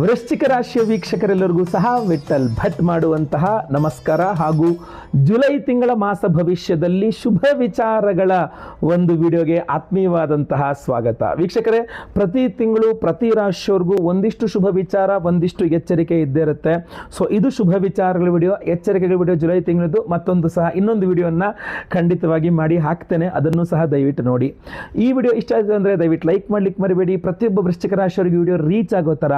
ವೃಶ್ಚಿಕ ರಾಶಿಯ ವೀಕ್ಷಕರೆಲ್ಲರಿಗೂ ಸಹ ವಿಠಲ್ ಭಟ್ ಮಾಡುವಂತಹ ನಮಸ್ಕಾರ ಹಾಗೂ ಜುಲೈ ತಿಂಗಳ ಮಾಸ ಭವಿಷ್ಯದಲ್ಲಿ ಶುಭ ವಿಚಾರಗಳ ಒಂದು ವಿಡಿಯೋಗೆ ಆತ್ಮೀಯವಾದಂತಹ ಸ್ವಾಗತ. ವೀಕ್ಷಕರೇ, ಪ್ರತಿ ತಿಂಗಳು ಪ್ರತಿ ರಾಶಿಯವ್ರಿಗೂ ಒಂದಿಷ್ಟು ಶುಭ ವಿಚಾರ, ಒಂದಿಷ್ಟು ಎಚ್ಚರಿಕೆ ಇದ್ದೇ ಇರುತ್ತೆ. ಸೊ ಇದು ಶುಭ ವಿಚಾರಗಳ ವಿಡಿಯೋ, ಎಚ್ಚರಿಕೆಗಳ ವಿಡಿಯೋ ಜುಲೈ ತಿಂಗಳದ್ದು. ಮತ್ತೊಂದು ಸಹ ಇನ್ನೊಂದು ವಿಡಿಯೋನ ಖಂಡಿತವಾಗಿ ಮಾಡಿ ಹಾಕ್ತೇನೆ. ಅದನ್ನು ಸಹ ದಯವಿಟ್ಟು ನೋಡಿ. ಈ ವಿಡಿಯೋ ಇಷ್ಟ ಆಯಿತು ಅಂದರೆ ದಯವಿಟ್ಟು ಲೈಕ್ ಮಾಡ್ಲಿಕ್ಕೆ ಮರಿಬೇಡಿ. ಪ್ರತಿಯೊಬ್ಬ ವೃಶ್ಚಿಕ ರಾಶಿಯವರಿಗೆ ವಿಡಿಯೋ ರೀಚ್ ಆಗೋ ಥರ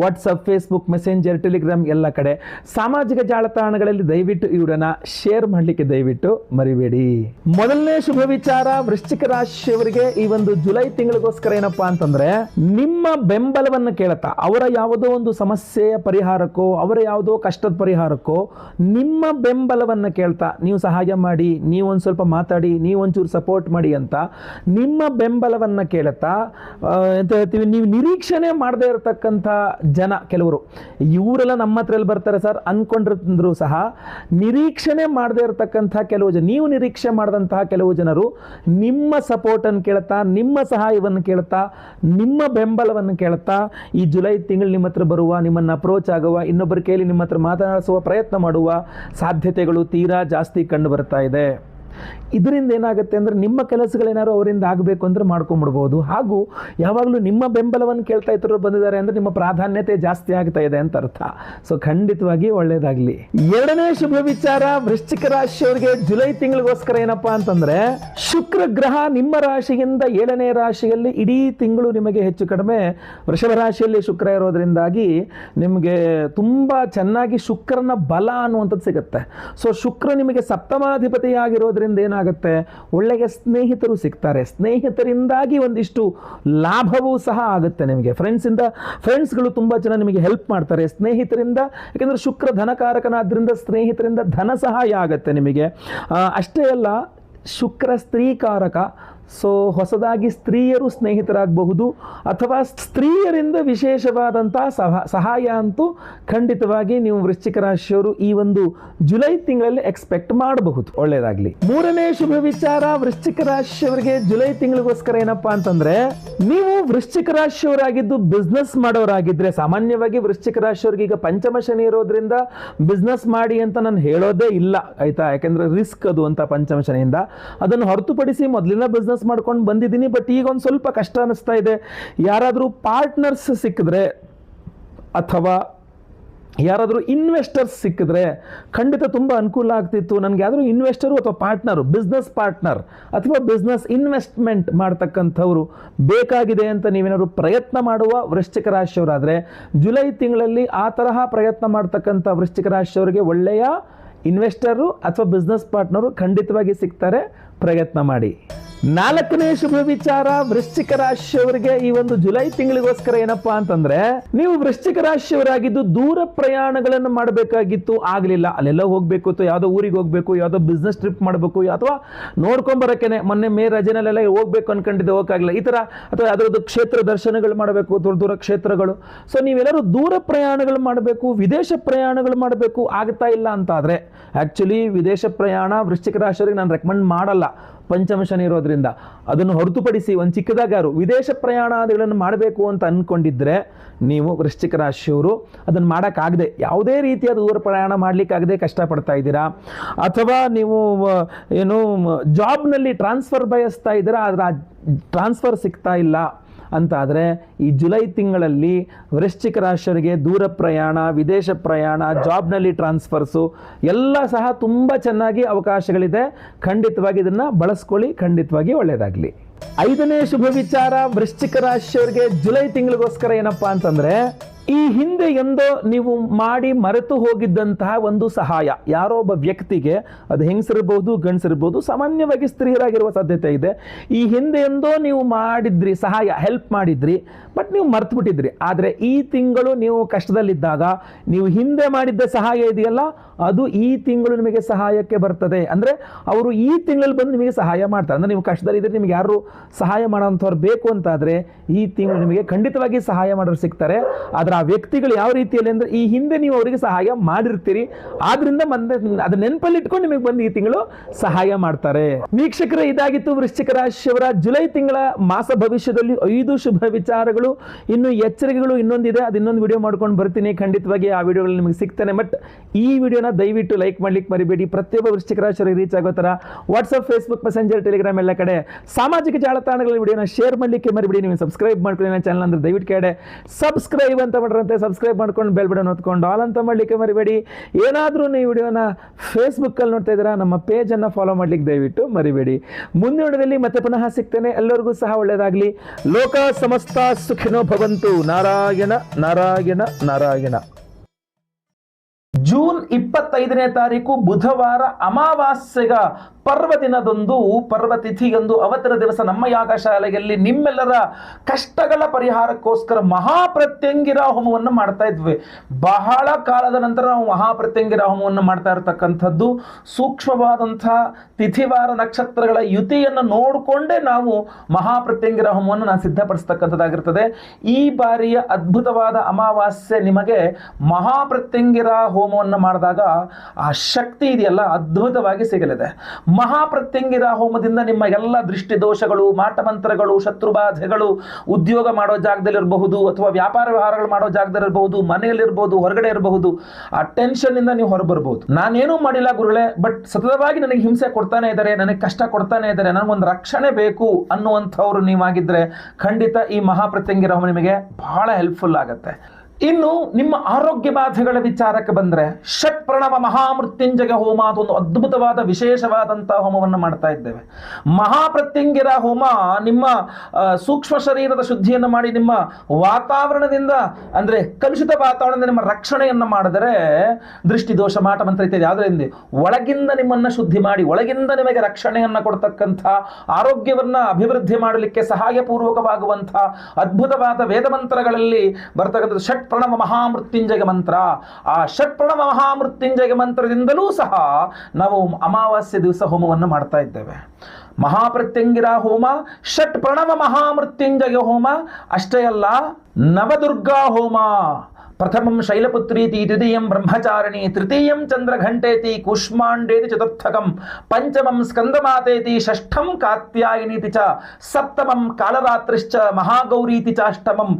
ವಾಟ್ಸಪ್ ಫೇಸ್ಬುಕ್ ಮೆಸೆಂಜರ್ ಟೆಲಿಗ್ರಾಮ್ ಎಲ್ಲ ಕಡೆ. ಸಾಮಾಜಿಕ ಜಾಲತಾಣಗಳಲ್ಲಿ ದಯವಿಟ್ಟು ಇವರನ್ನ ಶೇರ್ ಮಾಡಲಿಕ್ಕೆ ದಯವಿಟ್ಟು ಮರಿಬೇಡಿ. ಮೊದಲನೇ ಶುಭ ವಿಚಾರ, ವೃಶ್ಚಿಕ ರಾಶಿಯವರಿಗೆ ಈ ಒಂದು ಜುಲೈ ತಿಂಗಳಿಗೋಸ್ಕರ ಏನಪ್ಪಾ ಅಂತಂದ್ರೆ, ನಿಮ್ಮ ಬೆಂಬಲವನ್ನು ಕೇಳುತ್ತಾ, ಅವರ ಯಾವುದೋ ಒಂದು ಸಮಸ್ಯೆಯ ಪರಿಹಾರಕ್ಕೋ, ಅವರ ಯಾವುದೋ ಕಷ್ಟದ ಪರಿಹಾರಕ್ಕೋ, ನಿಮ್ಮ ಬೆಂಬಲವನ್ನು ಕೇಳ್ತಾ, ನೀವು ಸಹಾಯ ಮಾಡಿ, ನೀವು ಒಂದು ಸ್ವಲ್ಪ ಮಾತಾಡಿ, ನೀವು ಒಂಚೂರು ಸಪೋರ್ಟ್ ಮಾಡಿ ಅಂತ ನಿಮ್ಮ ಬೆಂಬಲವನ್ನು ಕೇಳುತ್ತಾ ಎಂತ ಹೇಳ್ತೀವಿ, ನೀವು ನಿರೀಕ್ಷಣೆ ಮಾಡದೇ ಇರತಕ್ಕಂಥ ಜನ ಕೆಲವರು. ಇವರೆಲ್ಲ ನಮ್ಮ ಹತ್ರ ಎಲ್ಲಿ ಬರ್ತಾರೆ ಸರ್? ಅನ್ಕೊಂಡಿದ್ರು ಸಹ ನಿರೀಕ್ಷಣೆ ಮಾಡದೇ ಇರತಕ್ಕಂಥ ಕೆಲವು ಜನ ನೀವು ನಿರೀಕ್ಷೆ ಮಾಡಿದಂತಹ ಕೆಲವು ಜನರು ನಿಮ್ಮ ಸಪೋರ್ಟನ್ನು ಕೇಳ್ತಾ ನಿಮ್ಮ ಸಹಾಯವನ್ನು ಕೇಳ್ತಾ ನಿಮ್ಮ ಬೆಂಬಲವನ್ನು ಕೇಳ್ತಾ ಈ ಜುಲೈ ತಿಂಗಳು ನಿಮ್ಮ ಹತ್ರ ಬರುವ, ನಿಮ್ಮನ್ನು ಅಪ್ರೋಚ್ ಆಗುವ, ಇನ್ನೊಬ್ಬರ ಕೇಳಿ ನಿಮ್ಮ ಹತ್ರ ಮಾತನಾಡಿಸುವ ಪ್ರಯತ್ನ ಮಾಡುವ ಸಾಧ್ಯತೆಗಳು ತೀರಾ ಜಾಸ್ತಿ ಕಂಡು ಬರ್ತಾ ಇದೆ. ಇದರಿಂದ ಏನಾಗುತ್ತೆ ಅಂದರೆ ನಿಮ್ಮ ಕೆಲಸಗಳೇನಾದ್ರು ಅವರಿಂದ ಆಗಬೇಕು ಅಂದರೆ ಮಾಡ್ಕೊಂಬಿಡ್ಬೋದು. ಹಾಗೂ ಯಾವಾಗಲೂ ನಿಮ್ಮ ಬೆಂಬಲವನ್ನು ಕೇಳ್ತಾ ಇದ್ರು ಬಂದಿದ್ದಾರೆ ಅಂದರೆ ನಿಮ್ಮ ಪ್ರಾಧಾನ್ಯತೆ ಜಾಸ್ತಿ ಆಗ್ತಾ ಇದೆ ಅಂತ ಅರ್ಥ. ಸೊ ಖಂಡಿತವಾಗಿ ಒಳ್ಳೆಯದಾಗಲಿ ಎರಡನೇ ಶುಭ ವಿಚಾರ ವೃಶ್ಚಿಕ ರಾಶಿಯವರಿಗೆ ಜುಲೈ ತಿಂಗಳಿಗೋಸ್ಕರ ಏನಪ್ಪಾ ಅಂತಂದ್ರೆ, ಶುಕ್ರ ಗ್ರಹ ನಿಮ್ಮ ರಾಶಿಯಿಂದ ಏಳನೇ ರಾಶಿಯಲ್ಲಿ ಇಡೀ ತಿಂಗಳು ನಿಮಗೆ ಹೆಚ್ಚು ಕಡಿಮೆ ವೃಷಭ ರಾಶಿಯಲ್ಲಿ ಶುಕ್ರ ಇರೋದ್ರಿಂದಾಗಿ ನಿಮಗೆ ತುಂಬ ಚೆನ್ನಾಗಿ ಶುಕ್ರನ ಬಲ ಅನ್ನುವಂಥದ್ದು ಸಿಗುತ್ತೆ. ಸೊ ಶುಕ್ರ ನಿಮಗೆ ಸಪ್ತಮಾಧಿಪತಿಯಾಗಿರೋದ್ರಿಂದ ಏನಾಗುತ್ತೆ? ಒಳ್ಳೆಯ ಸ್ನೇಹಿತರು ಸಿಗ್ತಾರೆ. ಸ್ನೇಹಿತರಿಂದಾಗಿ ಒಂದಿಷ್ಟು ಲಾಭವೂ ಸಹ ಆಗುತ್ತೆ ನಿಮಗೆ. ಫ್ರೆಂಡ್ಸಿಂದ ಫ್ರೆಂಡ್ಸ್ಗಳು ತುಂಬ ಜನ ನಿಮಗೆ ಹೆಲ್ಪ್ ಮಾಡ್ತಾರೆ. ಸ್ನೇಹಿತರಿಂದ, ಯಾಕೆಂದರೆ ಶುಕ್ರ ಧನಕಾರಕನಾದ್ರಿಂದ ಸ್ನೇಹಿತರಿಂದ ಧನ ಸಹಾಯ ಆಗುತ್ತೆ ನಿಮಗೆ. ಅಷ್ಟೇ ಅಲ್ಲ, ಶುಕ್ರ ಸ್ತ್ರೀಕಾರಕ ಸೊ ಹೊಸದಾಗಿ ಸ್ತ್ರೀಯರು ಸ್ನೇಹಿತರಾಗಬಹುದು ಅಥವಾ ಸ್ತ್ರೀಯರಿಂದ ವಿಶೇಷವಾದಂಥ ಸಹ, ಸಹಾಯ ಅಂತೂ ಖಂಡಿತವಾಗಿ ನೀವು ವೃಶ್ಚಿಕ ರಾಶಿಯವರು ಈ ಒಂದು ಜುಲೈ ತಿಂಗಳಲ್ಲಿ ಎಕ್ಸ್ಪೆಕ್ಟ್ ಮಾಡಬಹುದು. ಒಳ್ಳೆಯದಾಗಲಿ ಮೂರನೇ ಶುಭ ವಿಚಾರ, ವೃಶ್ಚಿಕ ರಾಶಿಯವರಿಗೆ ಜುಲೈ ತಿಂಗಳಿಗೋಸ್ಕರ ಏನಪ್ಪಾ ಅಂತಂದ್ರೆ, ನೀವು ವೃಶ್ಚಿಕ ರಾಶಿಯವರಾಗಿದ್ದು ಬಿಸ್ನೆಸ್ ಮಾಡೋರಾಗಿದ್ರೆ, ಸಾಮಾನ್ಯವಾಗಿ ವೃಶ್ಚಿಕ ರಾಶಿಯವರಿಗೆ ಈಗ ಪಂಚಮ ಶನಿ ಇರೋದ್ರಿಂದ ಬಿಸ್ನೆಸ್ ಮಾಡಿ ಅಂತ ನಾನು ಹೇಳೋದೇ ಇಲ್ಲ, ಆಯ್ತಾ? ಯಾಕೆಂದರೆ ರಿಸ್ಕ್ ಅದು ಅಂತ ಪಂಚಮ ಶನಿಯಿಂದ. ಅದನ್ನು ಹೊರತುಪಡಿಸಿ ಮೊದಲಿನ ಬಿಸ್ನೆಸ್ ಮಾಡ್ಕೊಂಡು ಬಂದಿದ್ದೀನಿ, ಬಟ್ ಈಗ ಒಂದು ಸ್ವಲ್ಪ ಕಷ್ಟ ಅನ್ನಿಸ್ತಾ ಇದೆ. ಯಾರಾದರೂ ಪಾರ್ಟ್ನರ್ಸ್ ಸಿಕ್ಕಿದ್ರೆ ಅಥವಾ ಯಾರಾದರೂ ಇನ್ವೆಸ್ಟರ್ಸ್ ಸಿಕ್ಕಿದ್ರೆ ಖಂಡಿತ ತುಂಬ ಅನುಕೂಲ ಆಗ್ತಿತ್ತು. ನನಗೆ ಯಾರಾದರೂ ಇನ್ವೆಸ್ಟರು ಅಥವಾ ಪಾರ್ಟ್ನರು, ಬಿಸ್ನೆಸ್ ಪಾರ್ಟ್ನರ್ ಅಥವಾ ಬಿಸ್ನೆಸ್ ಇನ್ವೆಸ್ಟ್ಮೆಂಟ್ ಮಾಡ್ತಕ್ಕಂಥವ್ರು ಬೇಕಾಗಿದೆ ಅಂತ ನೀವೇನಾದ್ರು ಪ್ರಯತ್ನ ಮಾಡುವ ವೃಶ್ಚಿಕ ರಾಶಿಯವರಾದರೆ ಜುಲೈ ತಿಂಗಳಲ್ಲಿ ಆ ತರಹ ಪ್ರಯತ್ನ ಮಾಡ್ತಕ್ಕಂಥ ವೃಶ್ಚಿಕ ರಾಶಿಯವರಿಗೆ ಒಳ್ಳೆಯ ಇನ್ವೆಸ್ಟರು ಅಥವಾ ಬಿಸ್ನೆಸ್ ಪಾರ್ಟ್ನರು ಖಂಡಿತವಾಗಿ ಸಿಗ್ತಾರೆ. ಪ್ರಯತ್ನ ಮಾಡಿ. ನಾಲ್ಕನೇ ಶುಭ ವಿಚಾರ, ವೃಶ್ಚಿಕ ರಾಶಿಯವರಿಗೆ ಈ ಒಂದು ಜುಲೈ ತಿಂಗಳಿಗೋಸ್ಕರ ಏನಪ್ಪಾ ಅಂತಂದ್ರೆ, ನೀವು ವೃಶ್ಚಿಕ ರಾಶಿಯವರಾಗಿದ್ದು ದೂರ ಪ್ರಯಾಣಗಳನ್ನು ಮಾಡಬೇಕಾಗಿತ್ತು, ಆಗಲಿಲ್ಲ. ಅಲ್ಲೆಲ್ಲ ಹೋಗ್ಬೇಕು ಅಥವಾ ಯಾವುದೋ ಊರಿಗೆ ಹೋಗ್ಬೇಕು, ಯಾವುದೋ ಬಿಸ್ನೆಸ್ ಟ್ರಿಪ್ ಮಾಡಬೇಕು, ಅಥವಾ ನೋಡ್ಕೊಂಬರಕ್ಕೆ ಮೊನ್ನೆ ಮೇ ರಜೆನಲ್ಲೆಲ್ಲ ಹೋಗ್ಬೇಕು ಅನ್ಕೊಂಡಿದ್ದೆ ಹೋಗಾಗಿಲ್ಲ ಈ ತರ ಅಥವಾ ಯಾವ್ದಾದ್ರು ಕ್ಷೇತ್ರ ದರ್ಶನಗಳು ಮಾಡಬೇಕು, ದೂರ ದೂರ ಕ್ಷೇತ್ರಗಳು. ಸೊ ನೀವೆಲ್ಲರೂ ದೂರ ಪ್ರಯಾಣಗಳು ಮಾಡಬೇಕು, ವಿದೇಶ ಪ್ರಯಾಣಗಳು ಮಾಡಬೇಕು, ಆಗ್ತಾ ಇಲ್ಲ ಅಂತ ಆದ್ರೆ ಆಕ್ಚುಲಿ ವಿದೇಶ ಪ್ರಯಾಣ ವೃಶ್ಚಿಕ ರಾಶಿಯವರಿಗೆ ನಾನು ರೆಕಮೆಂಡ್ ಮಾಡಲ್ಲ. ಪಂಚಮ ಶನಿ ಇರೋದ್ರಿಂದ. ಅದನ್ನು ಹೊರತುಪಡಿಸಿ ಒಂದು ಚಿಕ್ಕದಾಗಾರು ವಿದೇಶ ಪ್ರಯಾಣಾದಿಗಳನ್ನು ಮಾಡಬೇಕು ಅಂತ ಅಂದ್ಕೊಂಡಿದ್ರೆ ನೀವು ವೃಶ್ಚಿಕ ರಾಶಿಯವರು ಅದನ್ನು ಮಾಡೋಕ್ಕಾಗದೆ ಯಾವುದೇ ರೀತಿಯ ದೂರ ಪ್ರಯಾಣ ಮಾಡಲಿಕ್ಕಾಗದೆ ಕಷ್ಟಪಡ್ತಾ ಇದ್ದೀರಾ? ಅಥವಾ ನೀವು ಏನು ಜಾಬ್ನಲ್ಲಿ ಟ್ರಾನ್ಸ್ಫರ್ ಬಯಸ್ತಾ ಇದ್ದೀರಾ, ಆದರೆ ಟ್ರಾನ್ಸ್ಫರ್ ಸಿಗ್ತಾ ಇಲ್ಲ. ಅಂತ ಆದರೆ ಈ ಜುಲೈ ತಿಂಗಳಲ್ಲಿ ವೃಶ್ಚಿಕ ರಾಶಿಯವರಿಗೆ ದೂರ ಪ್ರಯಾಣ, ವಿದೇಶ ಪ್ರಯಾಣ, ಜಾಬ್ನಲ್ಲಿ ಟ್ರಾನ್ಸ್ಫರ್ಸು ಎಲ್ಲ ಸಹ ತುಂಬ ಚೆನ್ನಾಗಿ ಅವಕಾಶಗಳಿದೆ. ಖಂಡಿತವಾಗಿ ಇದನ್ನು ಬಳಸ್ಕೊಳ್ಳಿ, ಖಂಡಿತವಾಗಿ ಒಳ್ಳೆಯದಾಗಲಿ ಐದನೇ ಶುಭ ವಿಚಾರ, ವೃಶ್ಚಿಕ ರಾಶಿಯವರಿಗೆ ಜುಲೈ ತಿಂಗಳಿಗೋಸ್ಕರ ಏನಪ್ಪಾ ಅಂತಂದ್ರೆ ಈ ಹಿಂದೆ ಎಂದೋ ನೀವು ಮಾಡಿ ಮರೆತು ಹೋಗಿದ್ದಂತಹ ಒಂದು ಸಹಾಯ. ಯಾರೋ ಒಬ್ಬ ವ್ಯಕ್ತಿಗೆ ಅದು ಹೆಂಗಸಿರ್ಬೋದು, ಗಂಡಸಿರ್ಬೋದು, ಸಾಮಾನ್ಯವಾಗಿ ಸ್ತ್ರೀಯರಾಗಿರುವ ಸಾಧ್ಯತೆ ಇದೆ. ಈ ಹಿಂದೆ ಎಂದೋ ನೀವು ಮಾಡಿದ್ರಿ, ಸಹಾಯ ಹೆಲ್ಪ್ ಮಾಡಿದ್ರಿ ಬಟ್ ನೀವು ಮರ್ತು ಬಿಟ್ಟಿದ್ರಿ. ಆದರೆ ಈ ತಿಂಗಳು ನೀವು ಕಷ್ಟದಲ್ಲಿದ್ದಾಗ, ನೀವು ಹಿಂದೆ ಮಾಡಿದ್ದ ಸಹಾಯ ಇದೆಯಲ್ಲ, ಅದು ಈ ತಿಂಗಳು ನಿಮಗೆ ಸಹಾಯಕ್ಕೆ ಬರ್ತದೆ. ಅಂದರೆ ಅವರು ಈ ತಿಂಗಳಲ್ಲಿ ಬಂದು ನಿಮಗೆ ಸಹಾಯ ಮಾಡ್ತಾರೆ. ಅಂದರೆ ನೀವು ಕಷ್ಟದಲ್ಲಿದ್ದರೆ ನಿಮಗೆ ಯಾರು ಸಹಾಯ ಮಾಡೋಂಥವ್ರು ಬೇಕು ಅಂತಾದರೆ ಈ ತಿಂಗಳು ನಿಮಗೆ ಖಂಡಿತವಾಗಿ ಸಹಾಯ ಮಾಡೋರು ಸಿಗ್ತಾರೆ. ಆದರೆ ವ್ಯಕ್ತಿಗಳು ಯಾವ ರೀತಿಯಲ್ಲಿ ಅಂದ್ರೆ ಈ ಹಿಂದೆ ನೀವು ಅವರಿಗೆ ಸಹಾಯ ಮಾಡಿರ್ತೀರಿ. ಆದ್ರಿಂದ ಮಂದ ಅದ ನೆನಪಲ್ಲಿ ಇಟ್ಕೊಂಡು ನಿಮಗೆ ಬಂದು ಈ ತಿಂಗಳು ಸಹಾಯ ಮಾಡ್ತಾರೆ. ವೀಕ್ಷಕರ, ಇದಾಗಿತ್ತು ವೃಶ್ಚಿಕ ರಾಶಿಯವರ ಜುಲೈ ತಿಂಗಳ ಮಾಸ ಭವಿಷ್ಯದಲ್ಲಿ ಐದು ಶುಭ ವಿಚಾರಗಳು, ಇನ್ನು ಎಚ್ಚರಿಕೆಗಳು ಇನ್ನೊಂದಿದೆ. ಅದು ಇನ್ನೊಂದು ವಿಡಿಯೋ ಮಾಡ್ಕೊಂಡು ಬರ್ತೀನಿ. ಖಂಡಿತವಾಗಿ ಆ ವಿಡಿಯೋಗಳು ನಿಮಗೆ ಸಿಗ್ತಾನೆ. ಬಟ್ ಈ ವಿಡಿಯೋನ ದಯವಿಟ್ಟು ಲೈಕ್ ಮಾಡ್ಲಿಕ್ಕೆ ಮರಿಬೇಡಿ. ಪ್ರತಿಯೊಬ್ಬ ವೃಶ್ಚಿಕ ರಾಶಿಯವರಿಗೆ ರೀಚ್ ಆಗೋ ಥರ ವಾಟ್ಸಪ್ ಫೇಸ್ಬುಕ್ ಮೆಸೆಂಜರ್ ಟೆಲಿಗ್ರಾಮ್ ಎಲ್ಲ ಕಡೆ ಸಾಮಾಜಿಕ ಜಾಲತಾಣಗಳಲ್ಲಿ ವಿಡಿಯೋನ ಶೇರ್ ಮಾಡಲಿಕ್ಕೆ ಮರಿಬೇಡಿ. ನೀವು ಸಬ್ಸ್ಕ್ರೈಬ್ ಮಾಡ್ಕೊಳ್ಳಿ. ನನ್ನ ಚಾನಲ್ ಅಂದ್ರೆ ದಯವಿಟ್ಟು ಕಡೆ ಸಬ್ಸ್ಕ್ರೈಬ್ ಅಂತ ಮಾಡ್ರಂತೆ ಸಬ್ಸ್ಕ್ರೈಬ್ ಮಾಡ್ಕೊಂಡು ಬೆಲ್ ಬಟನ್ ಹೊತ್ಕೊಂಡು ಆಲ್ ಅಂತ ಮಾಡಲಿಕ್ಕೆ ಮರಿಬೇಡಿ. ಏನಾದರೂ ನೀವು ವಿಡಿಯೋನ ಫೇಸ್ಬುಕ್ಕಲ್ಲಿ ನೋಡ್ತಾ ಇದ್ದೀರಾ, ನಮ್ಮ ಪೇಜನ್ನು ಫಾಲೋ ಮಾಡ್ಲಿಕ್ಕೆ ದಯವಿಟ್ಟು ಮರಿಬೇಡಿ. ಮುಂದಿನ ವಿಡಿಯೋದಲ್ಲಿ ಮತ್ತೆ ಪುನಃ ಸಿಗ್ತೇನೆ. ಎಲ್ಲರಿಗೂ ಸಹ ಒಳ್ಳೆಯದಾಗಲಿ ಲೋಕ ಸಮಸ್ತ ಸುಖಿನೋ ಭವಂತು. ನಾರಾಯಣ ನಾರಾಯಣ ನಾರಾಯಣ. ಜೂನ್ ಇಪ್ಪತ್ತೈದನೇ ತಾರೀಕು ಬುಧವಾರ ಅಮಾವಾಸ್ಯೆಗ ಪರ್ವ ದಿನದೊಂದು ಪರ್ವ ತಿಥಿಯೊಂದು ಅವತರ ದಿವಸ ನಮ್ಮ ಯಾಗಶಾಲೆಯಲ್ಲಿ ನಿಮ್ಮೆಲ್ಲರ ಕಷ್ಟಗಳ ಪರಿಹಾರಕ್ಕೋಸ್ಕರ ಮಹಾಪ್ರತ್ಯಂಗಿರ ಹೋಮವನ್ನು ಮಾಡ್ತಾ ಇದ್ವಿ. ಬಹಳ ಕಾಲದ ನಂತರ ನಾವು ಮಹಾಪ್ರತ್ಯಂಗಿರ ಹೋಮವನ್ನು ಮಾಡ್ತಾ ಇರತಕ್ಕಂಥದ್ದು. ಸೂಕ್ಷ್ಮವಾದಂತಹ ತಿಥಿವಾರ ನಕ್ಷತ್ರಗಳ ಯುತಿಯನ್ನು ನೋಡಿಕೊಂಡೇ ನಾವು ಮಹಾಪ್ರತ್ಯಂಗಿರ ಹೋಮವನ್ನು ನಾನು ಸಿದ್ಧಪಡಿಸ್ತಕ್ಕಂಥದ್ದಾಗಿರ್ತದೆ. ಈ ಬಾರಿಯ ಅದ್ಭುತವಾದ ಅಮಾವಾಸ್ಯೆ ನಿಮಗೆ ಮಹಾಪ್ರತ್ಯಂಗಿರ ಹೋಮವನ್ನು ಮಾಡಿದಾಗ ಆ ಶಕ್ತಿ ಇದೆಯಲ್ಲ, ಅದ್ಭುತವಾಗಿ ಸಿಗಲಿದೆ. ಮಹಾಪ್ರತ್ಯಂಗಿರ ಹೋಮದಿಂದ ನಿಮ್ಮ ಎಲ್ಲ ದೃಷ್ಟಿ ದೋಷಗಳು ಮಾಟಮಂತ್ರಗಳು ಶತ್ರುಬಾಧೆಗಳು ಉದ್ಯೋಗ ಮಾಡೋ ಜಾಗದಲ್ಲಿರಬಹುದು ಅಥವಾ ವ್ಯಾಪಾರ ವ್ಯವಹಾರಗಳು ಮಾಡೋ ಜಾಗದಲ್ಲಿರಬಹುದು ಮನೆಯಲ್ಲಿರ್ಬೋದು ಹೊರಗಡೆ ಇರಬಹುದು, ಆ ಟೆನ್ಷನ್ ಇಂದ ನೀವು ಹೊರಬರ್ಬೋದು. ನಾನೇನು ಮಾಡಿಲ್ಲ ಗುರುಗಳೇ ಬಟ್ ಸತತವಾಗಿ ನನಗೆ ಹಿಂಸೆ ಕೊಡ್ತಾನೆ ಇದ್ದಾರೆ, ನನಗೆ ಕಷ್ಟ ಕೊಡ್ತಾನೆ ಇದ್ದಾರೆ, ನನಗೊಂದು ರಕ್ಷಣೆ ಬೇಕು ಅನ್ನುವಂಥವ್ರು ನೀವಾಗಿದ್ದರೆ ಖಂಡಿತ ಈ ಮಹಾಪ್ರತ್ಯಂಗಿರ ಹೋಮ ನಿಮಗೆ ಬಹಳ ಹೆಲ್ಪ್ಫುಲ್ ಆಗುತ್ತೆ. ಇನ್ನು ನಿಮ್ಮ ಆರೋಗ್ಯ ಬಾಧೆಗಳ ವಿಚಾರಕ್ಕೆ ಬಂದ್ರೆ ಷಟ್ ಪ್ರಣವ ಮಹಾಮೃತ್ಯುಂಜಯ ಹೋಮ ಅದೊಂದು ಅದ್ಭುತವಾದ ವಿಶೇಷವಾದಂತಹ ಹೋಮವನ್ನು ಮಾಡ್ತಾ ಇದ್ದೇವೆ. ಮಹಾಪ್ರತ್ಯಂಗಿರ ಹೋಮ ನಿಮ್ಮ ಸೂಕ್ಷ್ಮ ಶರೀರದ ಶುದ್ಧಿಯನ್ನು ಮಾಡಿ ನಿಮ್ಮ ವಾತಾವರಣದಿಂದ, ಅಂದ್ರೆ ಕಲುಷಿತ ವಾತಾವರಣದಿಂದ ನಿಮ್ಮ ರಕ್ಷಣೆಯನ್ನು ಮಾಡಿದರೆ ದೃಷ್ಟಿ ದೋಷ ಮಾಟ ಮಂತ್ರ ಇತ್ಯಾದಿ. ಆದ್ರಿಂದ ಒಳಗಿಂದ ನಿಮ್ಮನ್ನು ಶುದ್ಧಿ ಮಾಡಿ, ಒಳಗಿಂದ ನಿಮಗೆ ರಕ್ಷಣೆಯನ್ನು ಕೊಡ್ತಕ್ಕಂಥ ಆರೋಗ್ಯವನ್ನ ಅಭಿವೃದ್ಧಿ ಮಾಡಲಿಕ್ಕೆ ಸಹಾಯಪೂರ್ವಕವಾಗುವಂಥ ಅದ್ಭುತವಾದ ವೇದ ಮಂತ್ರಗಳಲ್ಲಿ ಬರ್ತಕ್ಕಂಥ ಷಟ್ ಪ್ರಣವ ಮಹಾಮೃತ್ಯುಂಜಯ ಮಂತ್ರ. ಆ ಷಟ್ ಪ್ರಣವ ಮಹಾಮೃತ್ಯುಂಜಯ ಮಂತ್ರದಿಂದಲೂ ಸಹ ನಾವು ಅಮಾವಾಸ್ಯ ದಿವಸ ಹೋಮವನ್ನು ಮಾಡ್ತಾ ಇದ್ದೇವೆ. ಮಹಾಪ್ರತ್ಯಂಗಿರ ಹೋಮ ಷಟ್ ಪ್ರಣವ ಮಹಾಮೃತ್ಯುಂಜಯ ಹೋಮ, ಅಷ್ಟೇ ಅಲ್ಲ, ನವದುರ್ಗಾ ಹೋಮ. ಪ್ರಥಮಂ ಶೈಲಪುತ್ರೀತಿ ದ್ವಿತೀಯಂ ಬ್ರಹ್ಮಚಾರಿಣಿ, ತೃತೀಯಂ ಚಂದ್ರಘಂಟೇತಿ, ಕೂಷ್ಮಾಂಡೇತಿ ಚತುರ್ಥಕಂ, ಪಂಚಮಂ ಸ್ಕಂದಮಾತೇತಿ, ಷಷ್ಠಂ ಕಾತ್ಯಾಯಿನಿತಿ ಚ, ಸಪ್ತಮಂ ಕಾಲರಾತ್ರಿಶ್ಚ ಮಹಾಗೌರೀತಿ ಚಾಷ್ಟಮಂ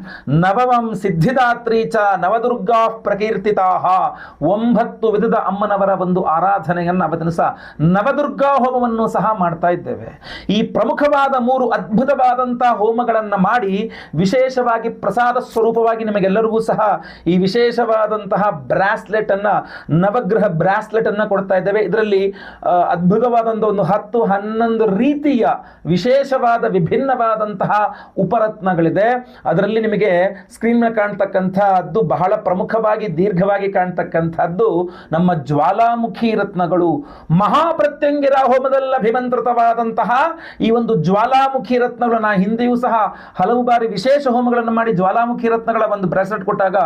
ನವಮಂ ಸಿದ್ಧಿದಾತ್ರಿ ಚ, ನವದುರ್ಗಾ ಪ್ರಕೀರ್ತಿತಾ. ಒಂಬತ್ತು ವಿಧದ ಅಮ್ಮನವರ ಒಂದು ಆರಾಧನೆಯನ್ನು ಅವತ್ತಿನ ಸಹ ನವದುರ್ಗಾ ಹೋಮವನ್ನು ಸಹ ಮಾಡ್ತಾ ಇದ್ದೇವೆ. ಈ ಪ್ರಮುಖವಾದ ಮೂರು ಅದ್ಭುತವಾದಂತಹ ಹೋಮಗಳನ್ನು ಮಾಡಿ ವಿಶೇಷವಾಗಿ ಪ್ರಸಾದ ಸ್ವರೂಪವಾಗಿ ನಿಮಗೆಲ್ಲರಿಗೂ ಸಹ ಈ ವಿಶೇಷವಾದಂತಹ ಬ್ರಾಸ್ಲೆಟ್ ಅನ್ನ, ನವಗ್ರಹ ಬ್ರಾಸ್ಲೆಟ್ ಅನ್ನ ಕೊಡ್ತಾ ಇದ್ದೇವೆ. ಇದರಲ್ಲಿ ಅದ್ಭುತವಾದಂತಹ ಒಂದು ಹತ್ತು ಹನ್ನೊಂದು ರೀತಿಯ ವಿಶೇಷವಾದ ವಿಭಿನ್ನವಾದಂತಹ ಉಪರತ್ನಗಳಿದೆ. ಅದರಲ್ಲಿ ನಿಮಗೆ ಸ್ಕ್ರೀನ್ ಮೇಲೆ ಕಾಣ್ತಕ್ಕಂಥದ್ದು ಬಹಳ ಪ್ರಮುಖವಾಗಿ, ದೀರ್ಘವಾಗಿ ಕಾಣ್ತಕ್ಕಂಥದ್ದು ನಮ್ಮ ಜ್ವಾಲಾಮುಖಿ ರತ್ನಗಳು. ಮಹಾಪ್ರತ್ಯಂಗಿರ ಹೋಮದಲ್ಲಿ ಅಭಿಮಂತ್ರಿತವಾದಂತಹ ಈ ಒಂದು ಜ್ವಾಲಾಮುಖಿ ರತ್ನಗಳು. ನಾ ಹಿಂದೆಯೂ ಸಹ ಹಲವು ಬಾರಿ ವಿಶೇಷ ಹೋಮಗಳನ್ನು ಮಾಡಿ ಜ್ವಾಲಾಮುಖಿ ರತ್ನಗಳ ಒಂದು ಬ್ರ್ಯಾಸ್ಲೆಟ್ ಕೊಟ್ಟಾಗ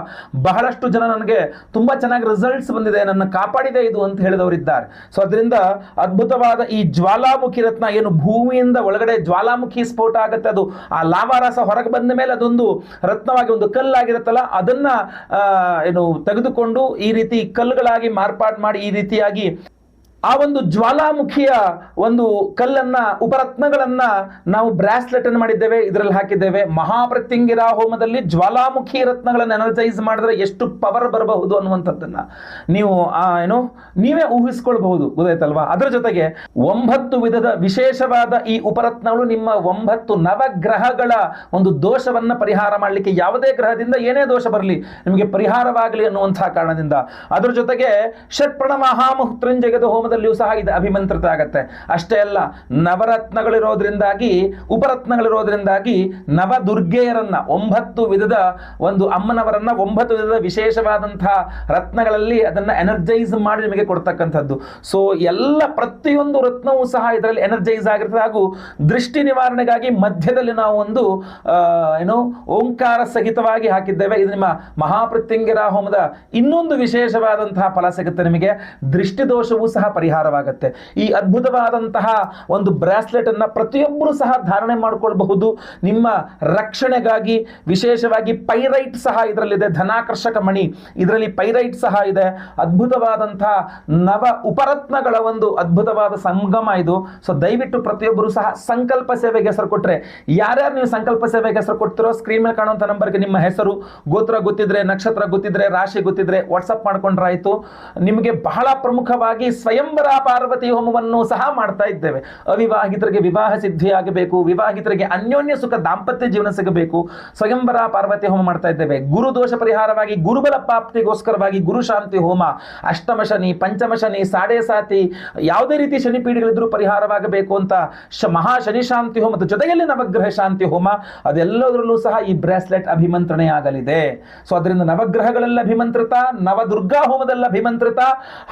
ಬಹಳಷ್ಟು ಜನ ನನಗೆ ತುಂಬ ಚೆನ್ನಾಗಿ ರಿಸಲ್ಟ್ಸ್ ಬಂದಿದೆ, ನನ್ನ ಕಾಪಾಡಿದೆ ಇದು ಅಂತ ಹೇಳಿದವರಿದ್ದಾರೆ ಸೊ ಅದರಿಂದ ಅದ್ಭುತವಾದ ಈ ಜ್ವಾಲಾಮುಖಿ ರತ್ನ ಏನು ಭೂಮಿಯಿಂದ ಒಳಗಡೆ ಜ್ವಾಲಾಮುಖಿ ಸ್ಫೋಟ ಆಗುತ್ತೆ, ಅದು ಆ ಲಾವಾರಸ ಹೊರಗೆ ಬಂದ ಮೇಲೆ ಅದೊಂದು ರತ್ನವಾಗಿ ಒಂದು ಕಲ್ಲಾಗಿರುತ್ತಲ್ಲ, ಅದನ್ನ ಏನು ತೆಗೆದುಕೊಂಡು ಈ ರೀತಿ ಕಲ್ಲುಗಳಾಗಿ ಮಾರ್ಪಾಡು ಮಾಡಿ ಈ ರೀತಿಯಾಗಿ ಆ ಒಂದು ಜ್ವಾಲಾಮುಖಿಯ ಒಂದು ಕಲ್ಲನ್ನ, ಉಪರತ್ನಗಳನ್ನ ನಾವು ಬ್ರಾಸ್ಲೆಟ್ ಅನ್ನು ಮಾಡಿದ್ದೇವೆ, ಇದರಲ್ಲಿ ಹಾಕಿದ್ದೇವೆ. ಮಹಾಪ್ರತ್ಯಂಗಿರ ಹೋಮದಲ್ಲಿ ಜ್ವಾಲಾಮುಖಿ ರತ್ನಗಳನ್ನು ಎನರ್ಜೈಸ್ ಮಾಡಿದ್ರೆ ಎಷ್ಟು ಪವರ್ ಬರಬಹುದು ಅನ್ನುವಂಥದ್ದನ್ನ ನೀವು, ಆ, ಏನು, ನೀವೇ ಊಹಿಸ್ಕೊಳ್ಬಹುದು. ಗೊತ್ತಾಯ್ತಲ್ವಾ? ಅದರ ಜೊತೆಗೆ ಒಂಬತ್ತು ವಿಧದ ವಿಶೇಷವಾದ ಈ ಉಪರತ್ನಗಳು ನಿಮ್ಮ ಒಂಬತ್ತು ನವಗ್ರಹಗಳ ಒಂದು ದೋಷವನ್ನ ಪರಿಹಾರ ಮಾಡಲಿಕ್ಕೆ ಯಾವುದೇ ಗ್ರಹದಿಂದ ಏನೇ ದೋಷ ಬರಲಿ, ನಿಮಗೆ ಪರಿಹಾರವಾಗಲಿ ಅನ್ನುವಂತಹ ಕಾರಣದಿಂದ. ಅದರ ಜೊತೆಗೆ ಷಟ್ಪ್ರಣ ಮಹಾಮೃತ್ಯುಂಜಯದ ಹೋಮದಲ್ಲಿಯೂ ಸಹ ಇದು ಅಭಿಮಂತ್ರಿತ ಆಗತ್ತೆ. ಅಷ್ಟೇ ಅಲ್ಲ, ನವರತ್ನಗಳಿರೋದ್ರಿಂದಾಗಿ, ಉಪರತ್ನಗಳಿರೋದ್ರಿಂದಾಗಿ ನವದುರ್ಗೆಯರನ್ನ, ಒಂಬತ್ತು ವಿಧದ ಒಂದು ಅಮ್ಮನವರನ್ನ, ಒಂಬತ್ತು ವಿಧದ ವಿಶೇಷವಾದಂತಹ ರತ್ನಗಳಲ್ಲಿ ಅದನ್ನ ಎನರ್ಜೈಸ್ ಮಾಡಿ ನಿಮಗೆ ಕೊಡ್ತಕ್ಕಂಥದ್ದು. ಸೊ ಎಲ್ಲ ಪ್ರತಿಯೊಂದು ರತ್ನವೂ ಸಹ ಇದರಲ್ಲಿ ಎನರ್ಜೈಸ್ ಆಗಿರ್ತದೆ. ಹಾಗೂ ದೃಷ್ಟಿ ನಿವಾರಣೆಗಾಗಿ ಮಧ್ಯದಲ್ಲಿ ನಾವು ಒಂದು ಏನು, ಓಂಕಾರ ಸಹಿತವಾಗಿ ಹಾಕಿದ್ದೇವೆ. ಇದು ನಿಮ್ಮ ಮಹಾಪ್ರತ್ಯಂಗಿರ ಹೋಮದ ಇನ್ನೊಂದು ವಿಶೇಷವಾದಂತಹ ಫಲ ಸಿಗುತ್ತೆ ನಿಮಗೆ. ದೃಷ್ಟಿ ದೋಷವೂ ಸಹ ಪರಿಹಾರವಾಗುತ್ತೆ. ಈ ಅದ್ಭುತವಾದಂತಹ ಒಂದು ಬ್ರಾಸ್ಲೆಟ್ ಅನ್ನ ಪ್ರತಿಯೊಬ್ಬರು ಸಹ ಧಾರಣೆ ಮಾಡಿಕೊಳ್ಬಹುದು. ನಿಮ್ಮ ರಕ್ಷಣೆಗಾಗಿ ವಿಶೇಷವಾಗಿ ಪೈರೈಟ್ ಸಹ ಇದರಲ್ಲಿದೆ. ಧನಾಕರ್ಷಕ ಮಣಿ. ಇದರಲ್ಲಿ ಪೈರೈಟ್ ಸಹ ಇದೆ. ಅದ್ಭುತವಾದಂತಹ ನವ ಉಪರತ್ನಗಳ ಒಂದು ಅದ್ಭುತವಾದ ಸಂಗಮ ಇದು. ಸೊ ದಯವಿಟ್ಟು ಪ್ರತಿಯೊಬ್ಬರು ಸಹ ಸಂಕಲ್ಪ ಸೇವೆಗೆ ಹೆಸರು ಕೊಟ್ಟರೆ ಯಾರ್ಯಾರು ನೀವು ಸಂಕಲ್ಪ ಸೇವೆಗೆ ಹೆಸರು ಕೊಡ್ತಿರೋ ಸ್ಕ್ರೀನ್ ಮೇಲೆ ಕಾಣುವಂಥ ನಂಬರ್ಗೆ ನಿಮ್ಮ ಹೆಸರು. ಗೋತ್ರ ಗೊತ್ತಿದ್ರೆ, ನಕ್ಷತ್ರ ಗೊತ್ತಿದ್ರೆ, ರಾಶಿ ಗೊತ್ತಿದ್ರೆ ವಾಟ್ಸಪ್ ಮಾಡ್ಕೊಂಡ್ರಾಯ್ತು ನಿಮಗೆ ಬಹಳ ಪ್ರಮುಖವಾಗಿ ಸ್ವಯಂವರ ಪಾರ್ವತಿ ಹೋಮವನ್ನು ಸಹ ಮಾಡ್ತಾ ಇದ್ದೇವೆ. ಅವಿವಾಹಿತರಿಗೆ ವಿವಾಹ ಸಿದ್ಧಿಯಾಗಬೇಕು, ವಿವಾಹಿತರಿಗೆ ಅನ್ಯೋನ್ಯ ಸುಖ ದಾಂಪತ್ಯ ಜೀವನ ಸಿಗಬೇಕು, ಸ್ವಯಂವರ ಪಾರ್ವತಿ ಹೋಮ ಮಾಡ್ತಾ ಇದ್ದೇವೆ. ಗುರು ದೋಷ ಪರಿಹಾರವಾಗಿ ಗುರುಬಲ ಪ್ರಾಪ್ತಿಗೋಸ್ಕರವಾಗಿ ಗುರು ಶಾಂತಿ ಹೋಮ, ಅಷ್ಟಮ ಶನಿ, ಪಂಚಮ ಶನಿ, ಸಾಡೆ ಸಾತಿ, ಯಾವುದೇ ರೀತಿ ಶನಿ ಪೀಡೆಗಳಿದ್ರೂ ಪರಿಹಾರವಾಗಬೇಕು ಅಂತ ಮಹಾ ಶನಿ ಶಾಂತಿ ಹೋಮದ ಜೊತೆಯಲ್ಲಿ ನವಗ್ರಹ ಶಾಂತಿ ಹೋಮ, ಅದೆಲ್ಲದರಲ್ಲೂ ಸಹ ಈ ಬ್ರಾಸ್ಲೆಟ್ ಅಭಿಮಂತ್ರಣೆ ಆಗಲಿದೆ. ಸೊ ಅದರಿಂದ ನವಗ್ರಹಗಳೆಲ್ಲ ಅಭಿಮಂತ್ರಿತ, ನವದುರ್ಗಾ ಹೋಮದಲ್ಲಿ ಅಭಿಮಂತ್ರಿತ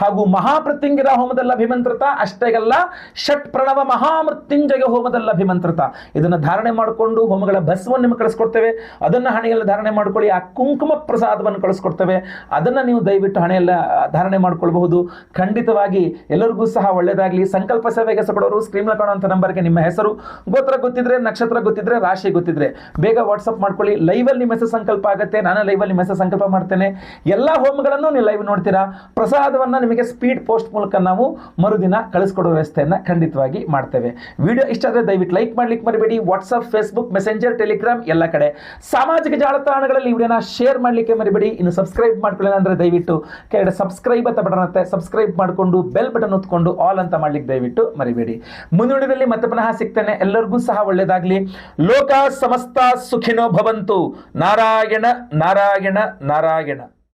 ಹಾಗೂ ಮಹಾಮೃತ್ಯುಂಜಯ ಹೋಮದಲ್ಲಿ ಅಭಿಮಂತ್ರಿತ, ಅಷ್ಟೇಗಲ್ಲ, ಷಟ್ ಪ್ರಣವ ಮಹಾಮೃತ್ಯುಂಜಯ ಹೋಮದಲ್ಲಿ ಅಭಿಮಂತ್ರಿತ. ಇದನ್ನು ಧಾರಣೆ ಮಾಡಿಕೊಂಡು ಹೋಮಗಳ ಭಸ್ವನ್ನು ನಿಮಗೆ ಕಳಿಸ್ಕೊಡ್ತೇವೆ. ಅದನ್ನು ಹಣೆಯಲ್ಲಿ ಧಾರಣೆ ಮಾಡ್ಕೊಳ್ಳಿ, ಆ ಕುಂಕುಮ ಪ್ರಸಾದವನ್ನು ಕಳಿಸ್ಕೊಡ್ತೇವೆ. ಅದನ್ನು ನೀವು ದಯವಿಟ್ಟು ಹಣೆಯಲ್ಲ ಧಾರಣೆ ಮಾಡ್ಕೊಳ್ಬಹುದು. ಖಂಡಿತವಾಗಿ ಎಲ್ಲರಿಗೂ ಸಹ ಒಳ್ಳೆಯದಾಗಲಿ ಸಂಕಲ್ಪ ಸೇವೆಗೆ ಹೆಸರು ಕೊಡೋರು ಸ್ಕ್ರೀನ್ ಕಾಣುವಂಥ ನಂಬರ್ಗೆ ನಿಮ್ಮ ಹೆಸರು. ಗೋತ್ರ ಗೊತ್ತಿದ್ರೆ, ನಕ್ಷತ್ರ ಗೊತ್ತಿದ್ರೆ, ರಾಶಿ ಗೊತ್ತಿದ್ರೆ. ಬೇಗ ವಾಟ್ಸಪ್ ಮಾಡ್ಕೊಳ್ಳಿ. ಲೈವಲ್ಲಿ ನಿಮ್ಮ ಹೆಸರು ಸಂಕಲ್ಪ ಆಗುತ್ತೆ. ನಾನು ಲೈವಲ್ಲಿ ನಿಮ್ಮ ಹೆಸರು ಸಂಕಲ್ಪ ಮಾಡ್ತೇನೆ. ಎಲ್ಲ ಹೋಮಗಳನ್ನು ನೀವು ಲೈವ್ ನೋಡ್ತೀರಾ. ಪ್ರಸಾದವನ್ನು ನಿಮಗೆ ಸ್ಪೀಡ್ ಪೋಸ್ಟ್ ಮೂಲಕ ಮರುದಿನ ಕಳಿಸ್ಕೊಡೋ ವ್ಯವಸ್ಥೆಯನ್ನು ಖಂಡಿತವಾಗಿ ಮಾಡ್ತೇವೆ. ವಿಡಿಯೋ ಇಷ್ಟ ಆದರೆ ದಯವಿಟ್ಟು ಲೈಕ್ ಮಾಡ್ಲಿಕ್ಕೆ ಮರಿಬೇಡಿ. ವಾಟ್ಸಪ್ ಫೇಸ್ಬುಕ್ ಮೆಸೆಂಜರ್ ಟೆಲಿಗ್ರಾಮ್ ಎಲ್ಲ ಕಡೆ. ಸಾಮಾಜಿಕ ಜಾಲತಾಣಗಳಲ್ಲಿ ವಿಡಿಯೋನ ಶೇರ್ ಮಾಡಲಿಕ್ಕೆ ಮರಿಬೇಡಿ. ಇನ್ನು ಸಬ್ಸ್ಕ್ರೈಬ್ ಮಾಡ್ಕೊಳ್ಳೋಣ ಅಂದರೆ ದಯವಿಟ್ಟು ಕೆಳಗಡೆ ಸಬ್ಸ್ಕ್ರೈಬ್ ಅಂತ ಬಟನ್ ಅಂತ ಸಬ್ಸ್ಕ್ರೈಬ್ ಮಾಡಿಕೊಂಡು ಬೆಲ್ ಬಟನ್ ಒತ್ಕೊಂಡು ಆಲ್ ಅಂತ ಮಾಡ್ಲಿಕ್ಕೆ ದಯವಿಟ್ಟು ಮರಿಬೇಡಿ. ಮುಂದಿನಲ್ಲಿ ಮತ್ತೆ ಪುನಃ ಸಿಗ್ತೇನೆ. ಎಲ್ಲರಿಗೂ ಸಹ ಒಳ್ಳೆಯದಾಗಲಿ ಲೋಕ ಸಮಸ್ತ ಸುಖಿನೋ ಭವಂತು. ನಾರಾಯಣ ನಾರಾಯಣ ನಾರಾಯಣ.